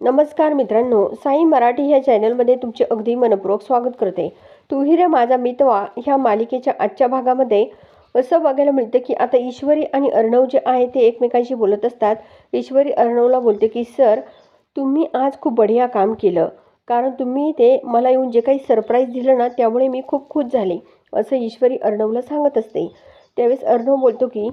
नमस्कार मित्रांनो साई मराठी ह्या चॅनलमध्ये तुमचे अगदी मनपूर्वक स्वागत करते. तू रे माझा मितवा ह्या मालिकेच्या आजच्या भागामध्ये असं बघायला मिळतं की आता ईश्वरी आणि अर्णव जे आहे ते एकमेकांशी बोलत असतात. ईश्वरी अर्णवला बोलते की सर तुम्ही आज खूप बढिया काम केलं. कारण तुम्ही ते मला येऊन जे काही सरप्राईज दिलं ना त्यामुळे मी खूप खुश झाले असं ईश्वरी अर्णवला सांगत असते. त्यावेळेस अर्णव बोलतो की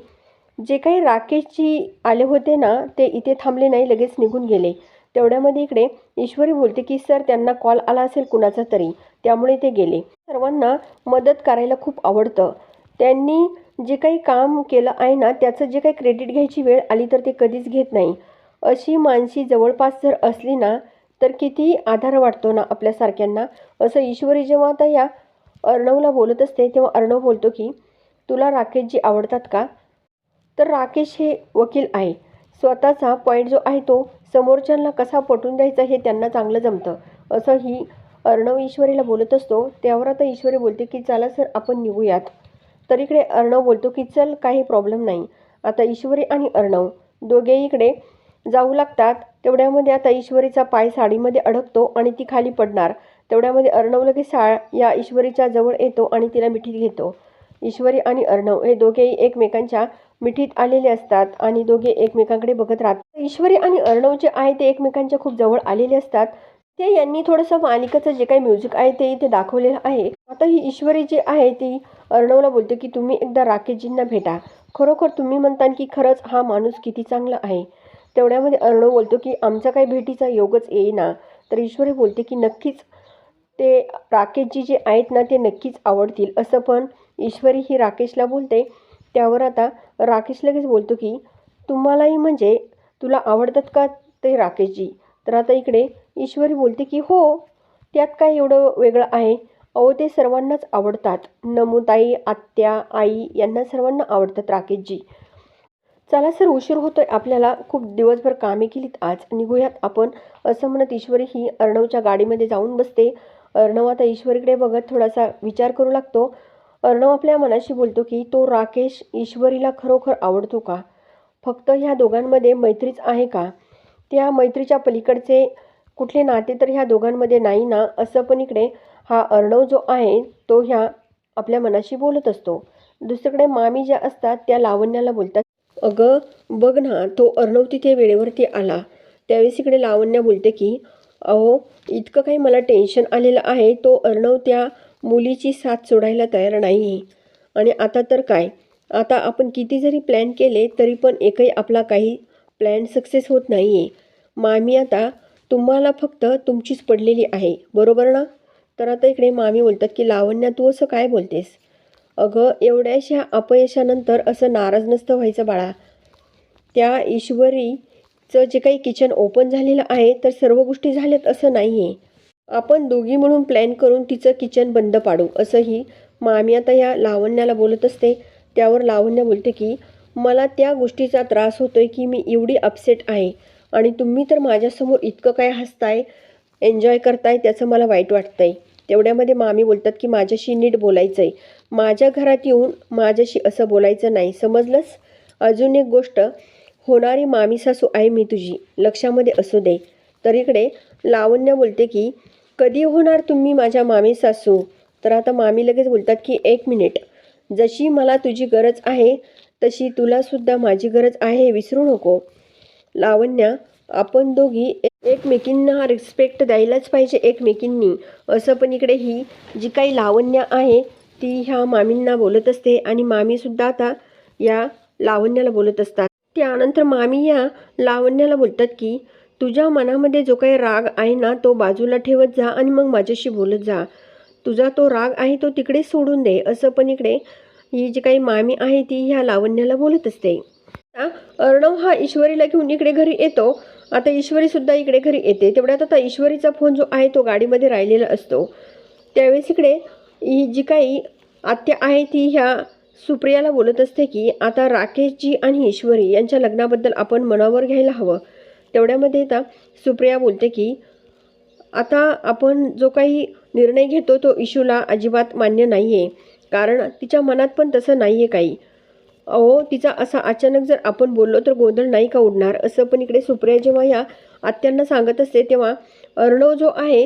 जे काही राकेशजी आले होते ना ते इथे थांबले नाही लगेच निघून गेले. तेवढ्यामध्ये इकडे ईश्वरी बोलते की सर त्यांना कॉल आला असेल कुणाचा तरी. त्यामुळे ते गेले. सर्वांना मदत करायला खूप आवडतं. त्यांनी जे काही काम केलं आहे ना त्याचं जे काही क्रेडिट घ्यायची वेळ आली तर ते कधीच घेत नाही. अशी माणशी जवळपास जर असली ना तर किती आधार वाटतो ना आपल्यासारख्यांना असं ईश्वरी जेव्हा आता या अर्णवला बोलत असते तेव्हा अर्णव बोलतो की तुला राकेशजी आवडतात का? तर राकेश हे वकील आहे. स्वतःचा पॉईंट जो आहे तो समोरच्यांना कसा पटवून द्यायचा हे त्यांना चांगलं जमतं. असं ही अर्णव ईश्वरीला बोलत असतो. त्यावर आता ईश्वरी बोलते की चला सर आपण निघूयात. तर इकडे अर्णव बोलतो की चल काही प्रॉब्लेम नाही. आता ईश्वरी आणि अर्णव दोघेही इकडे जाऊ लागतात. तेवढ्यामध्ये आता ईश्वरीचा पाय साडीमध्ये अडकतो आणि ती खाली पडणार. तेवढ्यामध्ये अर्णव लगेच सा या ईश्वरीच्या जवळ येतो आणि तिला मिठीत घेतो. ईश्वरी आणि अर्णव हे दोघेही एकमेकांच्या मिठीत आलेले असतात आणि दोघे एकमेकांकडे बघत राहतात. ईश्वरी आणि अर्णव जे आहे ते एकमेकांच्या खूप जवळ आलेले असतात. ते यांनी थोडंसं मालिकेचं जे काही म्युझिक आहे ते इथे दाखवलेलं आहे. आता ही ईश्वरी जी आहे ती अर्णवला बोलते की तुम्ही एकदा राकेशजींना भेटा. खरोखर तुम्ही म्हणता की खरंच हा माणूस किती चांगला आहे. तेवढ्यामध्ये अर्णव बोलतो की आमचा काही भेटीचा योगच येईना. तर ईश्वरी बोलते की नक्कीच ते राकेशजी जे आहेत ना ते नक्कीच आवडतील. असं पण ईश्वरी ही राकेशला बोलते. त्यावर आता राकेश लगेच बोलतो की तुम्हालाही म्हणजे तुला आवडतात का ते राकेशजी? तर आता इकडे ईश्वरी बोलते की हो त्यात काय एवढं वेगळं आहे? अहो ते सर्वांनाच आवडतात. नमुताई आत्या आई यांना सर्वांना आवडतात राकेशजी. चला सर उशीर होतोय. आपल्याला खूप दिवसभर कामे केलीत आज. निघूयात आपण. असं म्हणत ईश्वरी ही अर्णवच्या गाडीमध्ये जाऊन बसते. अर्णव आता ईश्वरीकडे बघत थोडासा विचार करू लागतो. अर्णव आपल्या मनाशी बोलतो की तो राकेश ईश्वरीला खरोखर आवडतो का? फक्त ह्या दोघांमध्ये मैत्रीच आहे का? त्या मैत्रीच्या पलीकडचे कुठले नाते तर ह्या दोघांमध्ये नाही ना? असं पण इकडे हा अर्णव जो आहे तो ह्या आपल्या मनाशी बोलत असतो. दुसरीकडे मामी ज्या असतात त्या लावण्याला बोलतात. अगं बघ ना तो अर्णव तिथे वेळेवरती आला. त्यावेळेस इकडे लावण्या बोलते की अहो इतकं काही मला टेन्शन आलेलं आहे. तो अर्णव त्या मुलीची साथ सोडायला तयार नाही आणि आता तर काय? आता आपण किती जरी प्लॅन केले तरी पण एकही आपला काही प्लॅन सक्सेस होत नाही आहे मामी आता तुम्हाला फक्त तुमचीच पडलेली आहे बरोबर ना? तर आता इकडे मामी बोलतात की लावण्या तू असं काय बोलतेस? अगं एवढ्याशा अपयशानंतर असं नाराज नसतं व्हायचं बाळा. त्या ईश्वरीचं जे काही किचन ओपन झालेलं आहे तर सर्व गोष्टी झाल्यात असं नाही आहे आपण दोघी म्हणून प्लॅन करून तिचं किचन बंद पाडू असंही मामी आता या लावण्याला बोलत असते. त्यावर लावण्य बोलते की मला त्या गोष्टीचा त्रास होतो आहे की मी एवढी अपसेट आहे आणि तुम्ही तर माझ्यासमोर इतकं काय हसताय एन्जॉय करताय त्याचं मला वाईट वाटतं आहे तेवढ्यामध्ये मामी बोलतात की माझ्याशी नीट बोलायचं आहे माझ्या घरात येऊन माझ्याशी असं बोलायचं नाही. समजलंस? अजून एक गोष्ट. होणारी मामी सासू आहे मी तुझी. लक्षामध्ये असू दे. तर इकडे लावण्य बोलते की कधी होणार तुम्ही माझ्या मामी सासू? तर आता मामी लगेच बोलतात की एक मिनिट. जशी मला तुझी गरज आहे तशी तुलासुद्धा माझी गरज आहे विसरू नको. लावण्या आपण दोघी एकमेकींना रिस्पेक्ट द्यायलाच पाहिजे एकमेकींनी. असं पण इकडे ही जी काही लावण्या आहे ती ह्या मामींना बोलत असते आणि मामीसुद्धा आता या लावण्याला बोलत असतात. त्यानंतर मामी या लावण्याला बोलतात की तुझ्या मनामध्ये जो काही राग आहे ना तो बाजूला ठेवत जा आणि मग माझ्याशी बोलत जा. तुझा तो राग आहे तो तिकडे सोडून दे असं पण इकडे ही जी काही मामी आहे ती ह्या लावण्याला बोलत असते. अर्णव हा ईश्वरीला घेऊन इकडे घरी येतो. आता ईश्वरीसुद्धा इकडे घरी येते. तेवढ्यात आता ईश्वरीचा फोन जो आहे तो गाडीमध्ये राहिलेला असतो. त्यावेळेस इकडे ही जी काही आत्या आहे ती ह्या सुप्रियाला बोलत असते की आता राकेशजी आणि ईश्वरी यांच्या लग्नाबद्दल आपण मनावर घ्यायला हवं. तेवढ्यामध्ये आता सुप्रिया बोलते की आता आपण जो काही निर्णय घेतो तो इशूला अजिबात मान्य नाही आहे कारण तिच्या मनात पण तसं नाही आहे काही. अहो तिचा असा अचानक जर आपण बोललो तर गोंधळ नाही का उडणार? असं पण इकडे सुप्रिया जेव्हा ह्या आत्यांना सांगत असते तेव्हा अर्णव जो आहे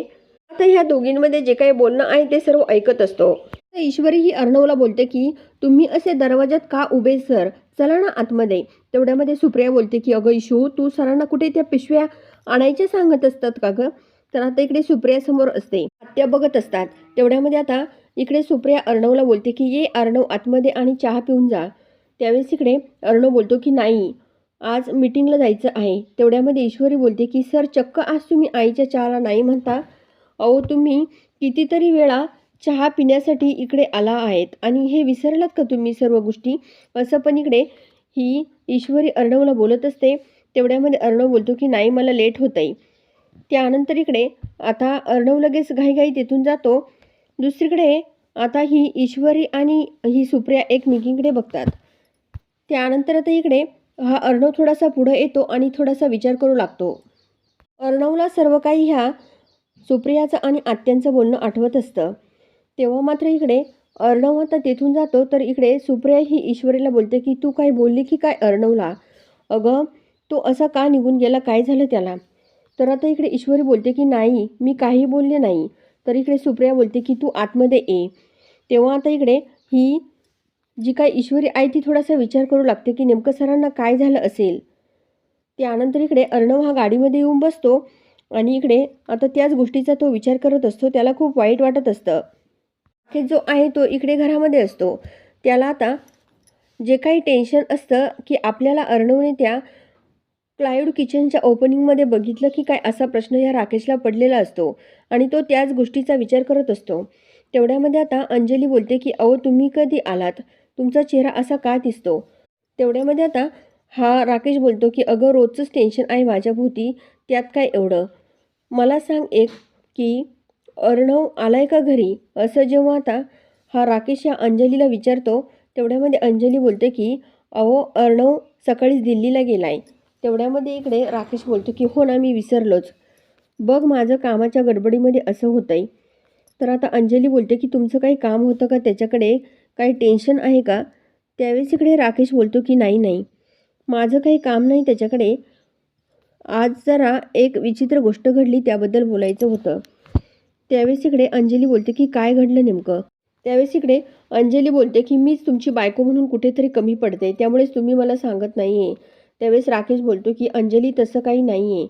आता ह्या दोघींमध्ये जे काही बोलणं आहे ते सर्व ऐकत असतो. ईश्वरी ही अर्णवला बोलते की तुम्ही असे दरवाजात का उभे सर? चला ना आतमध्ये. तेवढ्यामध्ये सुप्रिया बोलते की अगं इशू तू सरांना कुठे त्या पिशव्या आणायच्या सांगत असतात का गं? तर आता इकडे सुप्रिया समोर असते. आत्या बघत असतात. तेवढ्यामध्ये आता इकडे सुप्रिया अर्णवला बोलते की ये अर्णव आतमध्ये आणि चहा पिऊन जा. त्यावेळेस इकडे अर्णव बोलतो की नाही आज मीटिंगला जायचं आहे. तेवढ्यामध्ये ईश्वरी बोलते की सर चक्क आज तुम्ही आईच्या चहाला नाही म्हणता? अहो तुम्ही कितीतरी वेळा चहा पिण्यासाठी इकडे आला आहेत. आणि हे विसरलात का तुम्ही सर्व गोष्टी? असं पण इकडे ही ईश्वरी अर्णवला बोलत असते. तेवढ्यामध्ये अर्णव बोलतो की नाही मला लेट होत आहे त्यानंतर इकडे आता अर्णव लगेच घाईघाई तिथून जातो. दुसरीकडे आता ही ईश्वरी आणि ही सुप्रिया एकमेकींकडे बघतात. त्यानंतर आता इकडे हा अर्णव थोडासा पुढं येतो आणि थोडासा विचार करू लागतो. अर्णवला सर्व काही ह्या सुप्रियाचं आणि आत्यांचं बोलणं आठवत असतं. तेव्हा मात्र इकडे अर्णव आता तेथून जातो तर इकडे सुप्रिया ही ईश्वरीला बोलते की तू काय बोलली की काय अर्णवला? अगं तो असा का निघून गेला? काय झालं त्याला? तर आता इकडे ईश्वरी बोलते की नाही मी काही बोलले नाही. तर इकडे सुप्रिया बोलते की तू आतमध्ये ये. तेव्हा आता इकडे ही जी काय ईश्वरी आहे ती थोडासा विचार करू लागते की नेमकं सरांना काय झालं असेल? त्यानंतर इकडे अर्णव हा गाडीमध्ये येऊन बसतो आणि इकडे आता त्याच गोष्टीचा तो विचार करत असतो. त्याला खूप वाईट वाटत असतं. की जो आहे तो इकडे घरामध्ये असतो. त्याला आता जे काही टेन्शन असतं की आपल्याला अर्णवने त्या क्लाउड किचनच्या ओपनिंगमध्ये बघितलं की काय असा प्रश्न या राकेशला पडलेला असतो आणि तो त्याच गोष्टीचा विचार करत असतो. तेवढ्यामध्ये आता अंजली बोलते की अहो तुम्ही कधी आलात? तुमचा चेहरा असा का दिसतो? तेवढ्यामध्ये आता हा राकेश बोलतो की अगं रोजचंच टेन्शन आहे माझ्याभोवती. त्यात काय एवढं? मला सांग एक की अर्णव आलाय का घरी? असं जेव्हा आता हा राकेश या अंजलीला विचारतो तेवढ्यामध्ये अंजली बोलते की अहो अर्णव सकाळीच दिल्लीला गेलाय. तेवढ्यामध्ये इकडे राकेश बोलतो की हो ना मी विसरलोच. बघ माझं कामाच्या गडबडीमध्ये असं होतं आहे तर आता अंजली बोलते की तुमचं काही काम होतं का? त्याच्याकडे काही टेन्शन आहे का? त्यावेळेस इकडे राकेश बोलतो की नाही नाही. माझं काही काम नाही त्याच्याकडे. आज जरा एक विचित्र गोष्ट घडली त्याबद्दल बोलायचं होतं. त्यावेळेस इकडे अंजली बोलते की काय घडलं नेमकं? त्यावेळेस इकडे अंजली बोलते की मीच तुमची बायको म्हणून कुठेतरी कमी पडते त्यामुळेच तुम्ही मला सांगत नाही आहे त्यावेळेस राकेश बोलतो की अंजली तसं काही नाही आहे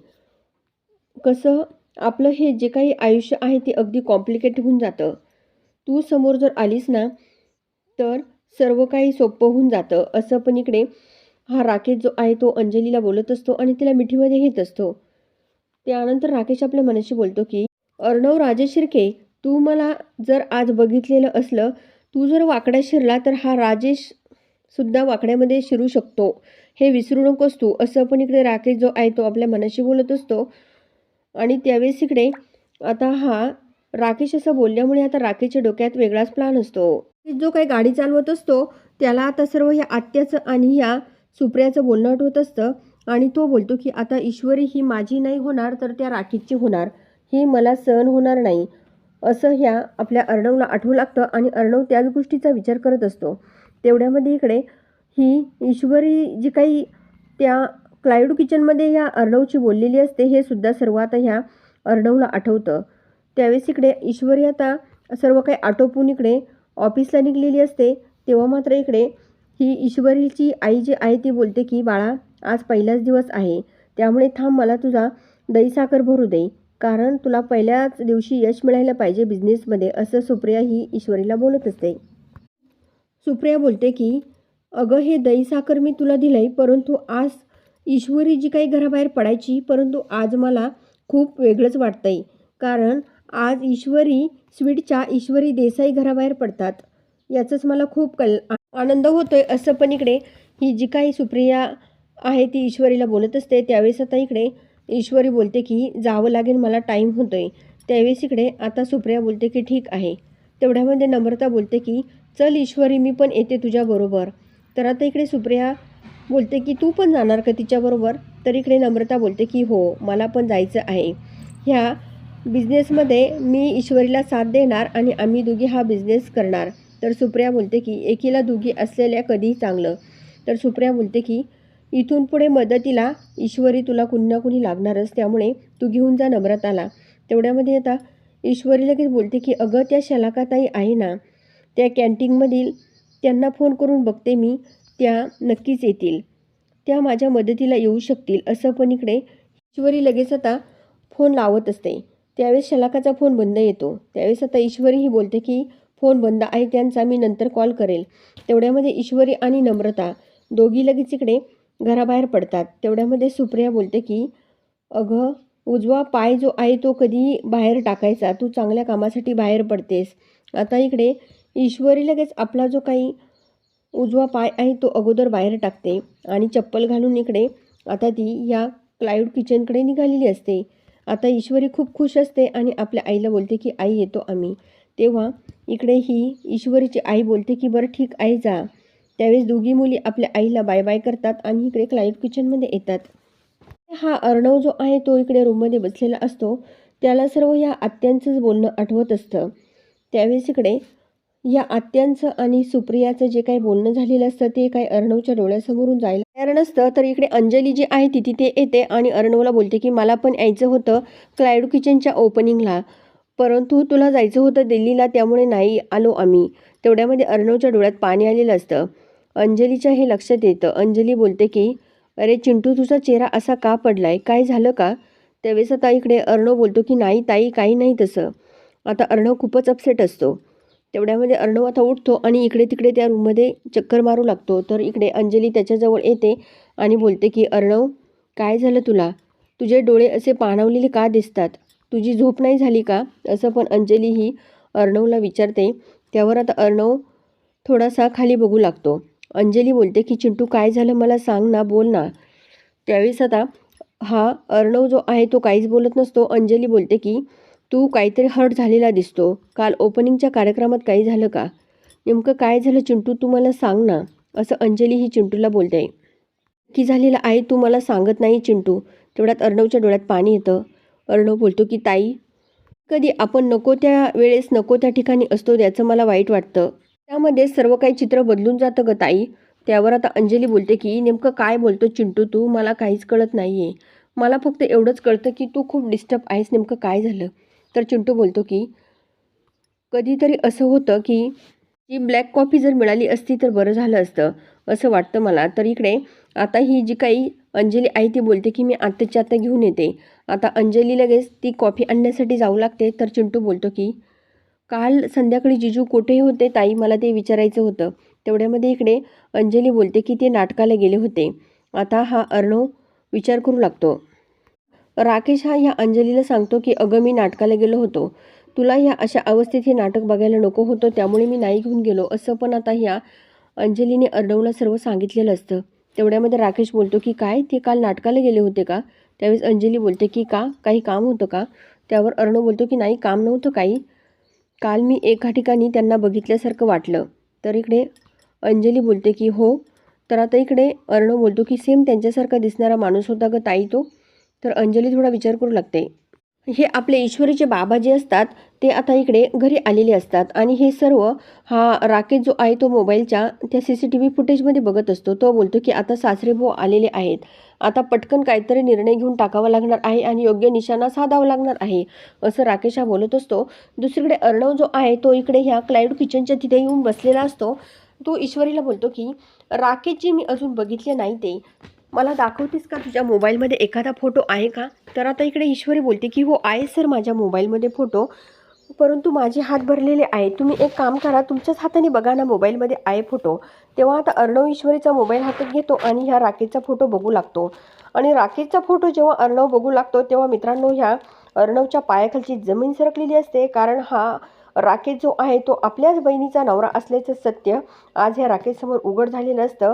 कसं? आपलं हे जे काही आयुष्य आहे ते अगदी कॉम्प्लिकेट होऊन जातं. तू समोर जर आलीस ना तर सर्व काही सोपं होऊन जातं. असं पण इकडे हा राकेश जो आहे तो अंजलीला बोलत असतो आणि तिला मिठीमध्ये घेत असतो. त्यानंतर राकेश आपल्या मनाशी बोलतो की अर्णव राजे शिर्के तू मला जर आज बघितलेलं असलं तू जर वाकड्या शिरला तर हा राजेश सुद्धा वाकड्यामध्ये शिरू शकतो. हे विसरू नकोस तू. असं पण इकडे राकेश जो आहे तो आपल्या मनाशी बोलत असतो. आणि त्यावेळेस इकडे आता हा राकेश असं बोलल्यामुळे आता राकेशच्या डोक्यात वेगळाच प्लान असतो. जो काही गाडी चालवत असतो त्याला आता सर्व या आत्याचं आणि या सुप्रियाचं बोलणं आठवत असतं. आणि तो बोलतो की आता ईश्वरी ही माझी नाही होणार तर त्या राकेशची होणार. ही मला सहन होणार नाही. असं ह्या आपल्या अर्णवला आठवू लागतं आणि अर्णव त्याच गोष्टीचा विचार करत असतो. तेवढ्यामध्ये इकडे ही ईश्वरी जी काही त्या क्लायड किचनमध्ये ह्या अर्णवची बोललेली असते हे सुद्धा सर्व आता ह्या अर्णवला आठवतं. त्यावेळेस इकडे ईश्वरी आता सर्व काही आटोपून इकडे ऑफिसला निघलेली असते. तेव्हा मात्र इकडे ही ईश्वरीची आई जी आहे ती बोलते की बाळा आज पहिलाच दिवस आहे. त्यामुळे थांब मला तुझा दही साखर भरू दे. कारण तुला पहिल्याच दिवशी यश मिळायला पाहिजे बिझनेसमध्ये असं सुप्रिया ही ईश्वरीला बोलत असते. सुप्रिया बोलते की अगं हे दही साखर मी तुला दिलंय परंतु आज ईश्वरी जी काही घराबाहेर पडायची परंतु आज मला खूप वेगळंच वाटतंय. कारण आज ईश्वरी स्वीटच्या ईश्वरी देसाई घराबाहेर पडतात. याचंच मला खूप कल आनंद होतोय असं पण इकडे ही जी काही सुप्रिया आहे ती ईश्वरीला बोलत असते. त्यावेळेस आता इकडे ईश्वरी बोलते की जावं लागेल मला टाईम होतोय. त्यावेळेस इकडे आता सुप्रिया बोलते की ठीक आहे. तेवढ्यामध्ये नम्रता बोलते की चल ईश्वरी मी पण येते तुझ्याबरोबर तर आता इकडे सुप्रिया बोलते की तू पण जाणार का तिच्याबरोबर तर इकडे नम्रता बोलते की हो मला पण जायचं आहे. ह्या बिझनेसमध्ये मी ईश्वरीला साथ देणार आणि आम्ही दोघी हा बिझनेस करणार. तर सुप्रिया बोलते की एकीला दोघी असलेल्या कधीही चांगलं. तर सुप्रिया बोलते की इथून पुढे मदतीला ईश्वरी तुला कुणी ना कुणी लागणारच त्यामुळे तू घेऊन जा नम्रताला. तेवढ्यामध्ये आता ईश्वरी लगेच बोलते की अगं त्या शलाकाताई आहे ना त्या कॅन्टीनमधील त्यांना फोन करून बघते मी त्या नक्कीच येतील. त्या माझ्या मदतीला येऊ शकतील. असं पण इकडे ईश्वरी लगेच आता फोन लावत असते. त्यावेळेस शलाकाचा फोन बंद येतो. त्यावेळेस आता ईश्वरी ही बोलते की फोन बंद आहे त्यांचा मी नंतर कॉल करेल. तेवढ्यामध्ये ईश्वरी आणि नम्रता दोघी लगेच इकडे घराबाहेर पडतात. तेवढ्यामध्ये सुप्रिया बोलते की अगं उजवा पाय जो आहे तो कधी बाहेर टाकायचा? तू चांगल्या कामासाठी बाहेर पडतेस. आता इकडे ईश्वरी लगेच आपला जो काही उजवा पाय आहे तो अगोदर बाहेर टाकते आणि चप्पल घालून इकडे आता ती या क्लाउड किचनकडे निघालेली असते. आता ईश्वरी खूप खुश असते आणि आपल्या आईला बोलते की आई येतो आम्ही. तेव्हा इकडे ही ईश्वरीची आई बोलते की बरं ठीक आहे जा. त्यावेळेस दोघी मुली आपल्या आईला बाय बाय करतात आणि इकडे क्लाइंट किचनमध्ये येतात. हा अर्णव जो आहे तो इकडे रूममध्ये बसलेला असतो. त्याला सर्व या आत्यांचंच बोलणं आठवत असतं. त्यावेळेस इकडे या आत्यांचं आणि सुप्रियाचं जे काही बोलणं झालेलं असतं ते काही अर्णवच्या डोळ्यासमोरून जायला तयार नसतं. तर इकडे अंजली जी आहे ती तिथे येते आणि अर्णवला बोलते की मला पण यायचं होतं क्लाइड किचनच्या ओपनिंगला परंतु तुला जायचं होतं दिल्लीला त्यामुळे नाही आलो आम्ही. तेवढ्यामध्ये अर्णवच्या डोळ्यात पाणी आलेलं असतं. अंजलीच्या हे लक्षात येतं. अंजली बोलते की अरे चिंटू तुझा चेहरा असा का पडलाय? काय झालं का? त्यावेळेस आता इकडे अर्णव बोलतो की नाही ताई काही नाही तसं. आता अर्णव खूपच अपसेट असतो. तेवढ्यामध्ये अर्णव आता उठतो आणि इकडे तिकडे त्या रूममध्ये चक्कर मारू लागतो. तर इकडे अंजली त्याच्याजवळ येते आणि बोलते की अर्णव काय झालं तुला? तुझे डोळे असे पाणवलेले का दिसतात? तुझी झोप नाही झाली का? असं पण अंजली ही अर्णवला विचारते. त्यावर आता अर्णव थोडासा खाली बघू लागतो. अंजली बोलते की चिंटू काय झालं मला सांग ना बोल ना. त्यावेळेस आता हा अर्णव जो आहे तो काहीच बोलत नसतो. अंजली बोलते की तू काहीतरी हर्ट झालेला दिसतो. काल ओपनिंगच्या कार्यक्रमात काही झालं का? नेमकं काय झालं चिंटू तू मला सांग ना. असं अंजली ही चिंटूला बोलते. की झालेलं आहे तू मला सांगत नाही चिंटू. तेवढ्यात अर्णवच्या डोळ्यात पाणी येतं. अर्णव बोलतो की ताई कधी आपण नको त्या वेळेस नको त्या ठिकाणी असतो त्याचं मला वाईट वाटतं. त्यामध्ये सर्व काही चित्र बदलून जातं ग ताई. त्यावर आता अंजली बोलते की नेमकं काय बोलतो चिंटू तू? मला काहीच कळत नाही आहे मला फक्त एवढंच कळतं की तू खूप डिस्टर्ब आहेस. नेमकं काय झालं? तर चिंटू बोलतो की कधीतरी असं होतं की ती ब्लॅक कॉफी जर मिळाली असती तर बरं झालं असतं. असं वाटतं मला. तर इकडे आता ही जी काही अंजली आहे ती बोलते की मी आत्ताच्या आत्ता घेऊन येते. आता अंजली लगेच ती कॉफी आणण्यासाठी जाऊ लागते. तर चिंटू बोलतो की काल संध्याकाळी जिजू कुठे होते ताई मला ते विचारायचं होतं. तेवढ्यामध्ये इकडे अंजली बोलते की ते नाटकाला गेले होते. आता हा अर्णव विचार करू लागतो. राकेश हा ह्या अंजलीला सांगतो की अगं मी नाटकाला गेलो होतो. तुला ह्या अशा अवस्थेत हे नाटक बघायला नको होतं त्यामुळे मी नाही घेऊन गेलो. असं पण आता ह्या अंजलीने अर्णवला सर्व सांगितलेलं असतं. तेवढ्यामध्ये राकेश बोलतो की काय? ते काल नाटकाला गेले होते का? त्यावेळेस अंजली बोलते की का? काही काम होतं का? त्यावर अर्णव बोलतो की नाही काम नव्हतं काही. काल मी एका ठिकाणी त्यांना बघितल्यासारखं वाटलं. तर इकडे अंजली बोलते की हो. तर आता इकडे अर्णव बोलतो की सेम त्यांच्यासारखा दिसणारा माणूस होता ग ताई तो. तर अंजली थोडा विचार करू लागते. हे आपले ईश्वरीचे बाबा जे असतात ते आता इकडे घरी आलेले असतात. आणि हे सर्व हा राकेश जो आहे तो मोबाईलच्या त्या सी सी टी व्ही फुटेजमध्ये बघत असतो. तो बोलतो की आता सासरे भाऊ आलेले आहेत. आता पटकन काहीतरी निर्णय घेऊन टाकावा लागणार आहे आणि योग्य निशाणा साधावा लागणार आहे. असं राकेश हा बोलत असतो. दुसरीकडे अर्णव जो आहे तो इकडे ह्या क्लाउड किचनच्या तिथे येऊन बसलेला असतो. तो ईश्वरीला बोलतो की राकेशजी मी अजून बघितले नाही ते. मला दाखवतेस का तुझ्या मोबाईलमध्ये एखादा फोटो आहे का? तर आता इकडे ईश्वरी बोलते की हो आहे सर माझ्या मोबाईलमध्ये फोटो. परंतु माझे हात भरलेले आहे तुम्ही एक काम करा तुमच्याच हाताने बघा ना मोबाईलमध्ये आहे फोटो. तेव्हा आता अर्णव ईश्वरीचा मोबाईल हातात घेतो आणि ह्या राकेशचा फोटो बघू लागतो. आणि राकेशचा फोटो जेव्हा अर्णव बघू लागतो तेव्हा मित्रांनो ह्या अर्णवच्या पायाखालची जमीन सरकलेली असते. कारण हा राकेश जो आहे तो आपल्याच बहिणीचा नवरा असल्याचं सत्य आज ह्या राकेशसमोर उघड झालेलं असतं.